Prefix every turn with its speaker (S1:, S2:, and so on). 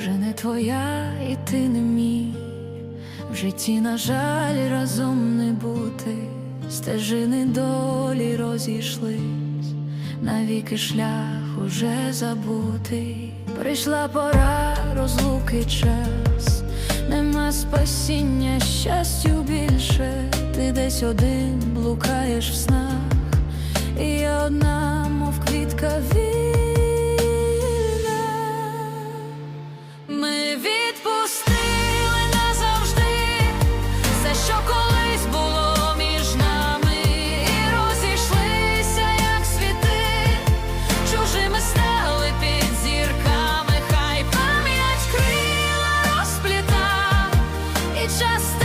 S1: вже не твоя, і ти не мій. В житті, на жаль, разом не бути, стежини долі розійшлись, навіки шлях уже забутий. Прийшла пора розлуки час, нема спасіння, щастю більше, ти десь один блукаєш в снах, just